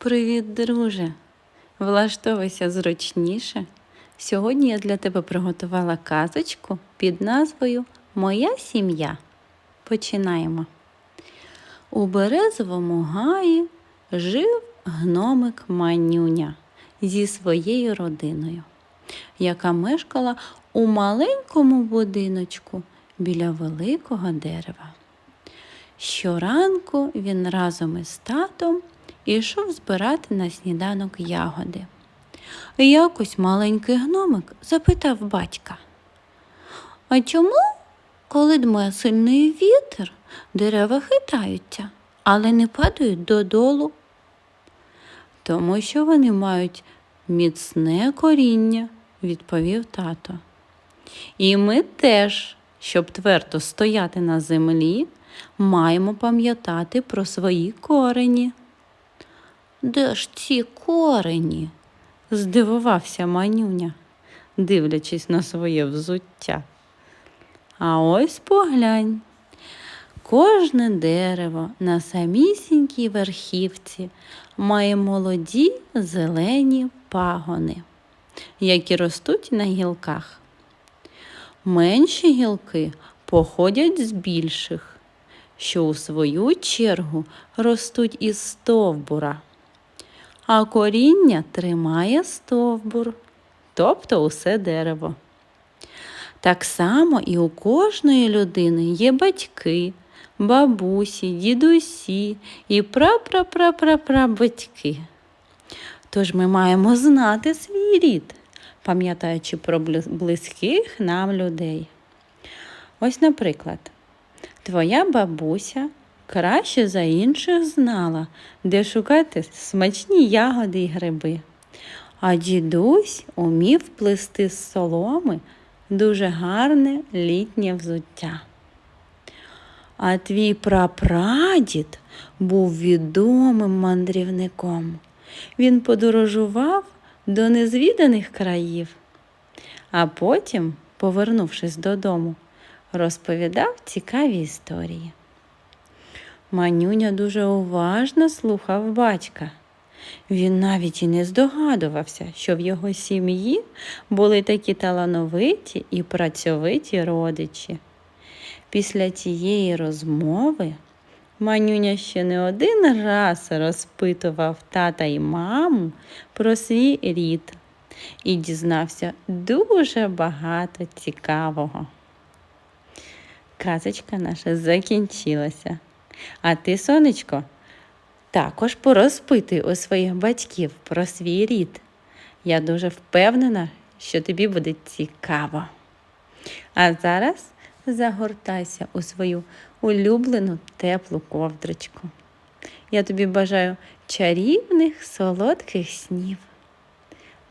Привіт, друже! Влаштовуйся зручніше. Сьогодні я для тебе приготувала казочку під назвою Моя сім'я. Починаємо. У березовому гаї жив гномик Манюня зі своєю родиною, яка мешкала у маленькому будиночку біля великого дерева. Щоранку він разом із татом ішов збирати на сніданок ягоди. І якось маленький гномик запитав батька. А чому, коли дме сильний вітер, дерева хитаються, але не падають додолу? Тому що вони мають міцне коріння, відповів тато. І ми теж, щоб твердо стояти на землі, маємо пам'ятати про свої корені. Де ж ці корені? здивувався манюня, дивлячись на своє взуття. А ось поглянь. Кожне дерево на самісінькій верхівці має молоді зелені пагони, які ростуть на гілках. Менші гілки походять з більших, що у свою чергу ростуть із стовбура, а коріння тримає стовбур, тобто усе дерево. Так само і у кожної людини є батьки, бабусі, дідусі і прапрапрапрапрабатьки. Тож ми маємо знати свій рід, пам'ятаючи про близьких нам людей. Ось, наприклад, твоя бабуся краще за інших знала, де шукати смачні ягоди й гриби. А дідусь умів плести з соломи дуже гарне літнє взуття. А твій прапрадід був відомим мандрівником. Він подорожував до незвіданих країв, а потім, повернувшись додому, розповідав цікаві історії. Манюня дуже уважно слухав батька. Він навіть і не здогадувався, що в його сім'ї були такі талановиті і працьовиті родичі. Після тієї розмови Манюня ще не один раз розпитував тата і маму про свій рід і дізнався дуже багато цікавого. Казочка наша закінчилася. А ти, сонечко, також порозпитуй у своїх батьків про свій рід. Я дуже впевнена, що тобі буде цікаво. А зараз загортайся у свою улюблену теплу ковдрочку. Я тобі бажаю чарівних солодких снів.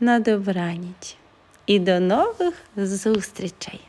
На добраніч і до нових зустрічей!